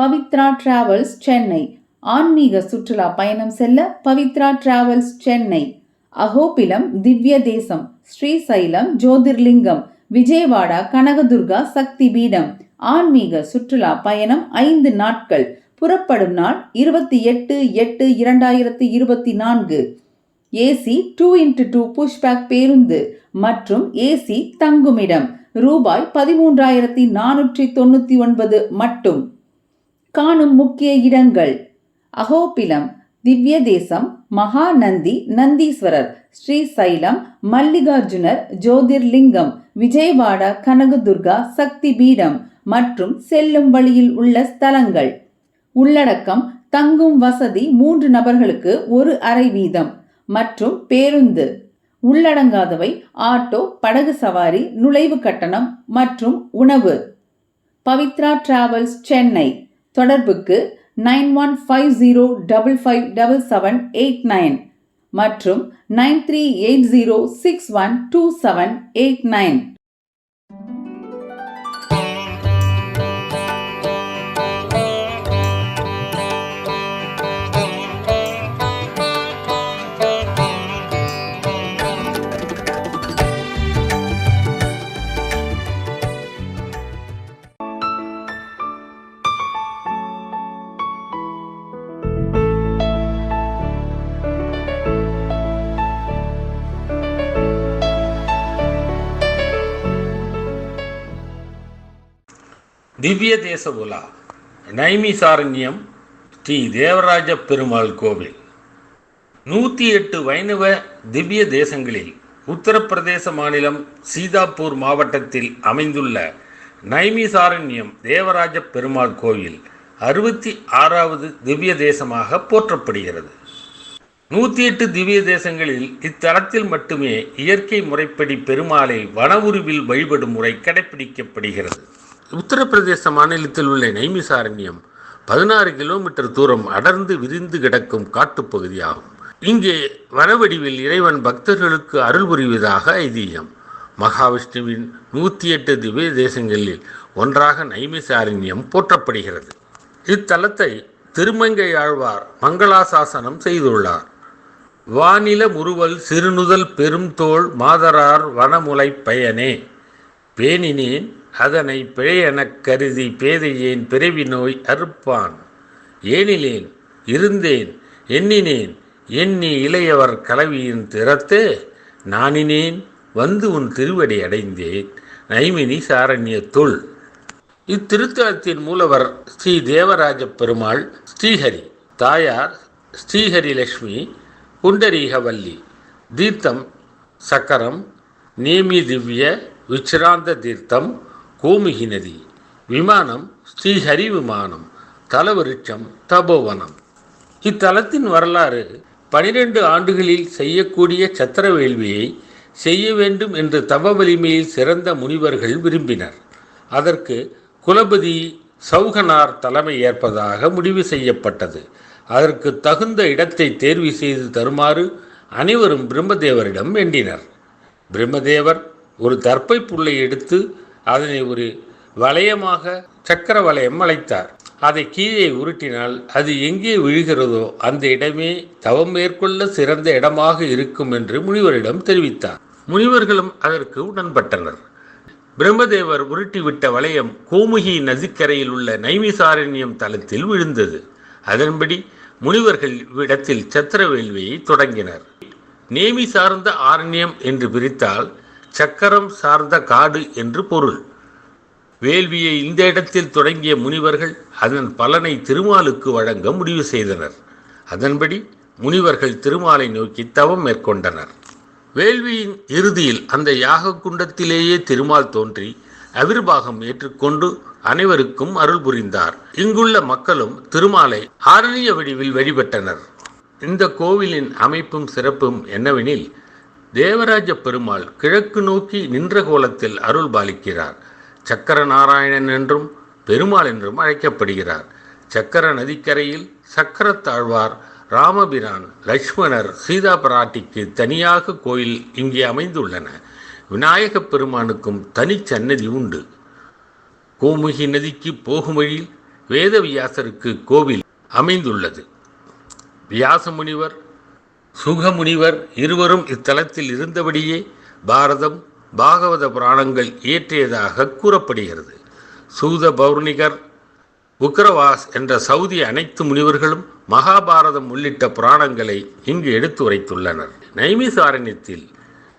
Pavithra travels Chennai. ஆன்மீக சுற்றுலா பயணம் செல்ல பவித்ரா டிராவல்ஸ் சென்னை. அகோபிலம் திவ்ய தேசம் ஸ்ரீசைலம் ஜோதிர்லிங்கம் விஜயவாடா கனகதுர்கா சக்தி பீடம் ஆன்மீக சுற்றுலா பயணம் ஐந்து நாட்கள். புறப்படும் நாள் இருபத்தி எட்டு எட்டு இரண்டாயிரத்தி இருபத்தி நான்கு. AC two into two pushback பேருந்து மற்றும் ஏசி தங்குமிடம். ரூபாய் பதிமூன்றாயிரத்தி நானூற்றி தொண்ணூற்றி ஒன்பது மட்டும். காணும் முக்கிய இடங்கள். அகோபிலம் திவ்ய தேசம் மகாநந்தி நந்தீஸ்வரர் ஸ்ரீசைலம் மல்லிகார்ஜுனர் ஜோதிர்லிங்கம் விஜயவாடா கனகதுர்கா சக்தி பீடம் மற்றும் செல்லும் வழியில் உள்ள ஸ்தலங்கள். உள்ளடக்கம் தங்கும் வசதி மூன்று நபர்களுக்கு ஒரு அறை வீதம் மற்றும் பேருந்து. உள்ளடங்காதவை ஆட்டோ படகு சவாரி நுழைவு கட்டணம் மற்றும் உணவு. பவித்ரா டிராவல்ஸ் சென்னை. தொடர்புக்கு nine one five zero double five double seven eight nine மற்றும் nine three eight zero six one two seven eight nine. திவ்ய தேச உலா. நைமிசாரண்யம் ஸ்ரீ தேவராஜ பெருமாள் கோவில். நூற்றி எட்டு வைணவ திவ்ய தேசங்களில் உத்தரப்பிரதேச மாநிலம் சீதாப்பூர் மாவட்டத்தில் அமைந்துள்ள நைமிசாரண்யம் தேவராஜ பெருமாள் கோவில் அறுபத்தி ஆறாவது திவ்ய தேசமாக போற்றப்படுகிறது. நூற்றி எட்டு திவ்ய தேசங்களில் இத்தலத்தில் மட்டுமே இயற்கை முறைப்படி பெருமாளை வன உருவில் வழிபடும் முறை கடைபிடிக்கப்படுகிறது உத்தரப்பிரதேச மாநிலத்தில் உள்ள நைமிசாரண்யம் பதினாறு கிலோமீட்டர் தூரம் அடர்ந்து விரிந்து கிடக்கும் காட்டுப்பகுதியாகும் இங்கே வனவடிவில் இறைவன் பக்தர்களுக்கு அருள் புரிவதாக ஐதீகம். மகாவிஷ்ணுவின் நூற்றி எட்டு திவ்ய தேசங்களில் ஒன்றாக நைமிசாரண்யம் போற்றப்படுகிறது. இத்தலத்தை திருமங்கை ஆழ்வார் மங்களாசாசனம் செய்துள்ளார். வானில முறுவல் சிறுநுதல் பெரும்தோள் மாதரார் வனமுலை பயனே. பேணினேன் அதனை பிழையெனக் கருதி பேதையேன் பிறவி நோய் அறுப்பான். ஏனிலேன் இருந்தேன் எண்ணினேன் எண்ணி இளையவர் கலவியின் திறத்தே நானினேன் வந்து உன் திருவடி அடைந்தேன். நைமினி சாரண்யத்துள் இத்திருத்தலத்தின் மூலவர் ஸ்ரீ தேவராஜ பெருமாள் ஸ்ரீஹரி தாயார் ஸ்ரீஹரி லட்சுமி குண்டரீகவல்லி தீர்த்தம் சக்கரம் நேமி திவ்ய விச்ராந்த தீர்த்தம் கோமுகி நதி விமானம் ஸ்ரீஹரி விமானம் தலவருட்சம் தபோவனம். இத்தலத்தின் வரலாறு பனிரெண்டு ஆண்டுகளில் செய்யக்கூடிய சத்திர வேள்வியை செய்ய வேண்டும் என்று தவ வலிமையில் சிறந்த முனிவர்கள் விரும்பினர். அதற்கு குலபதி சௌகனார் தலைமை ஏற்பதாக முடிவு செய்யப்பட்டது. அதற்கு தகுந்த இடத்தை தேர்வு செய்து தருமாறு அனைவரும் பிரம்மதேவரிடம் வேண்டினர். பிரம்மதேவர் ஒரு தர்ப்பை புல்லை எடுத்து அதனை ஒரு வளையமாக சக்கர வளையம் அழைத்தார். அதை கீழே உருட்டினால் அது எங்கே விழுகிறதோ அந்த இடமே தவம் மேற்கொள்ள சிறந்த இடமாக இருக்கும் என்று முனிவரிடம் தெரிவித்தார். முனிவர்களும் அதற்கு உடன்பட்டனர். பிரம்மதேவர் உருட்டிவிட்ட வளையம் கோமுகி நதிக்கரையில் உள்ள நைமிசாரண்யம் தலத்தில் விழுந்தது. அதன்படி முனிவர்கள் இவ்விடத்தில் சத்திர வேள்வியை தொடங்கினர். நேமி சார்ந்த ஆரண்யம் என்று பிரித்தால் சக்கரம் சார்ந்த காடு என்று பொருள். வேள்வியை இந்த இடத்தில் தொடங்கிய முனிவர்கள் அதன் பலனை திருமாலுக்கு வழங்க முடிவு செய்தனர். அதன்படி முனிவர்கள் திருமாலை நோக்கி தவம் மேற்கொண்டனர். வேள்வியின் இறுதியில் அந்த யாக குண்டத்திலேயே திருமால் தோன்றி அவிர்வாகம் ஏற்றுக்கொண்டு அனைவருக்கும் அருள் புரிந்தார். இங்குள்ள மக்களும் திருமாலை ஆரணிய வடிவில் வழிபட்டனர். இந்த கோவிலின் அமைப்பும் சிறப்பும் என்னவெனில் தேவராஜ பெருமாள் கிழக்கு நோக்கி நின்ற கோலத்தில் அருள் பாலிக்கிறார். சக்கர நாராயணன் என்றும் பெருமாள் என்றும் அழைக்கப்படுகிறார். சக்கர நதிக்கரையில் சக்கரத்தாழ்வார் ராமபிரான் லக்ஷ்மணர் சீதா பிராட்டிக்கு தனியாக கோயில் இங்கே அமைந்துள்ளன. விநாயகப் பெருமானுக்கும் தனிச்சன்னதி உண்டு. கோமுகி நதிக்கு போகும் வழியில் வேதவியாசருக்கு கோவில் அமைந்துள்ளது. வியாச முனிவர் சுகமுனிவர் இருவரும் இத்தலத்தில் இருந்தபடியே பாரதம் பாகவத புராணங்கள் இயற்றியதாக கூறப்படுகிறது. சூத பௌர்ணிகர் உக்ரவாஸ் என்ற சவுதி அனைத்து முனிவர்களும் மகாபாரதம் உள்ளிட்ட புராணங்களை இங்கு எடுத்து உரைத்துள்ளனர் நைமிசாரண்யத்தில்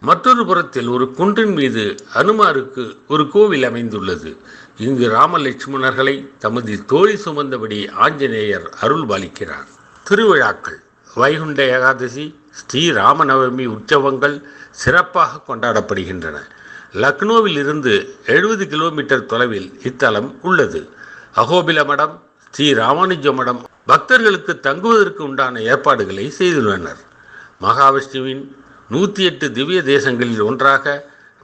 மற்றொரு புறத்தில் ஒரு குன்றின் மீது அனுமாருக்கு ஒரு கோவில் அமைந்துள்ளது. இங்கு ராமலட்சுமணர்களை தமது தோழி சுமந்தபடி ஆஞ்சநேயர் அருள் பாலிக்கிறார் திருவிழாக்கள். வைகுண்ட ஏகாதசி ஸ்ரீராமநவமி உற்சவங்கள் சிறப்பாக கொண்டாடப்படுகின்றன. லக்னோவில் இருந்து எழுபது கிலோமீட்டர் தொலைவில் இத்தலம் உள்ளது. அகோபில மடம் ஸ்ரீ ராமானுஜ மடம் பக்தர்களுக்கு தங்குவதற்கு உண்டான ஏற்பாடுகளை செய்துள்ளனர். மகாவிஷ்ணுவின் நூற்றி எட்டு திவ்ய தேசங்களில் ஒன்றாக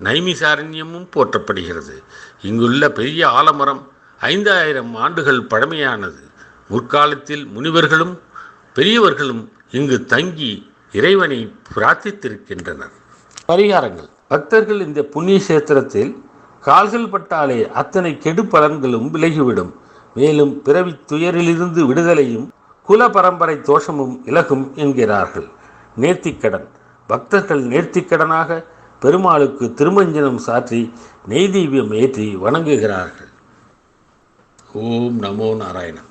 நைமிசாரண்யமும் போற்றப்படுகிறது. இங்குள்ள பெரிய ஆலமரம் ஐந்தாயிரம் ஆண்டுகள் பழமையானது. முற்காலத்தில் முனிவர்களும் பெரியவர்களும் இங்கு தங்கி இறைவனை பிரார்த்தித்திருக்கின்றனர். பரிகாரங்கள். பக்தர்கள் இந்த புண்ணிய சேத்திரத்தில் கால்கள் பட்டாலே அத்தனை கெடு பலன்களும் விலகிவிடும். மேலும் பிறவி துயரிலிருந்து விடுதலையும் குல பரம்பரை தோஷமும் இலகும் என்கிறார்கள். நேர்த்திக்கடன். பக்தர்கள் நேர்த்திக்கடனாக பெருமாளுக்கு திருமஞ்சனம் சாற்றி நெய்தீவியம் ஏற்றி வணங்குகிறார்கள். ஓம் நமோ நாராயணன்.